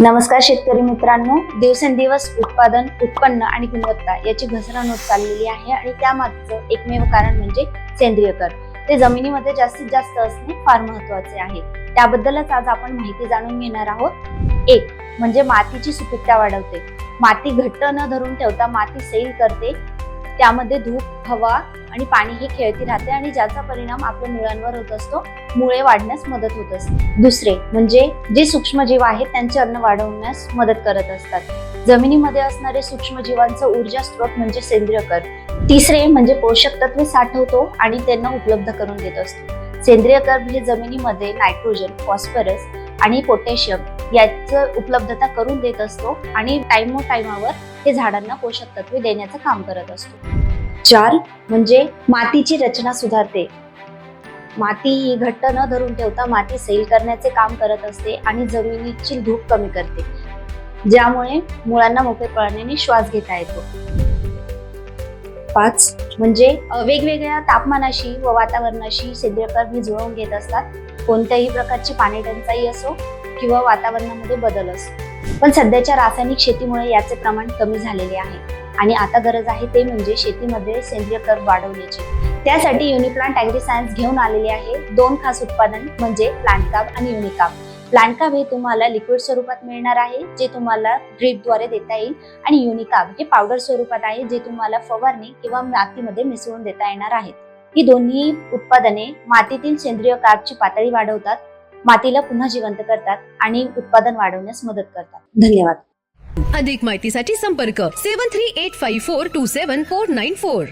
नमस्कार शेतकरी मित्रांनो. दिवसेंदिवस उत्पादन उत्पन्न आणि गुणवत्ता याची घसरण होत चाललेली आहे आणि त्यामागचं एकमेव कारण म्हणजे सेंद्रिय कर. ते जमिनीमध्ये जास्तीत जास्त असणे फार महत्त्वाचे आहे. त्याबद्दलच आज आपण माहिती जाणून घेणार आहोत. एक म्हणजे मातीची सुपीकता वाढवते. माती घट्ट न धरून ठेवता माती सैल करते. त्यामध्ये धूप हवा आणि पाणी हे खेळती राहते आणि ज्याचा परिणाम आपल्या मुळांवर होत असतो मुळे वाढण्यास मदत होत असते. दुसरे म्हणजे जे सूक्ष्मजीव आहेत त्यांचे अन्न वाढवण्यास मदत करत असतात. जमिनीमध्ये असणारे सूक्ष्मजीवांचा ऊर्जा स्रोत म्हणजे सेंद्रिय कर. तिसरे म्हणजे पोषक तत्वे साठवतो आणि त्यांना उपलब्ध करून देत असतो. सेंद्रिय कर्ब हे जमिनीमध्ये नायट्रोजन फॉस्फरस आणि पोटॅशियम याचं उपलब्धता करून देत असतो आणि टाइमो टाइमावर हे झाडांना पोषक तत्वे देण्याचं काम करत असतो. चार म्हणजे मातीची रचना सुधारते. माती ही घट्ट न धरून ठेवता माती सैल करण्याचे काम करत असते आणि जमिनीची धूप कमी करते ज्यामुळे मुळांना मोकळेपणाने श्वास घेता येतो. पाच म्हणजे वेगवेगळ्या तापमानाशी व वातावरणाशी सेंद्रिय कर्ब जुळवून घेत असतात. कोणत्याही प्रकारची पाणी टंचाई असो किंवा वातावरणामध्ये बदल असतो. पण सध्याच्या रासायनिक शेतीमुळे याचे प्रमाण कमी झालेले आहे. आणि आता गरज आहे ते म्हणजे शेतीमध्ये सेंद्रिय कर्ब वाढवण्याची. त्यासाठी युनिप्लांट अॅग्री सायन्स घेऊन आलेले आहे दोन खास उत्पादन म्हणजे प्लांटकाब आणि युनिकाब प्लांटकाब हे तुम्हाला लिक्विड स्वरूपात मिळणार आहे जे तुम्हाला ड्रीपद्वारे देता येईल. आणि युनिकाब हे पावडर स्वरूपात आहे जे तुम्हाला फवारणी किंवा मातीमध्ये मिसळून देता येणार आहेत. ही दोन्ही उत्पादने मातीतील सेंद्रिय कार्बची पातळी वाढवतात मातीला पुन्हा जिवंत करतात आणि उत्पादन वाढवण्यास मदत करतात. धन्यवाद. अधिक माहितीसाठी संपर्क seven three eight five four two seven four nine four.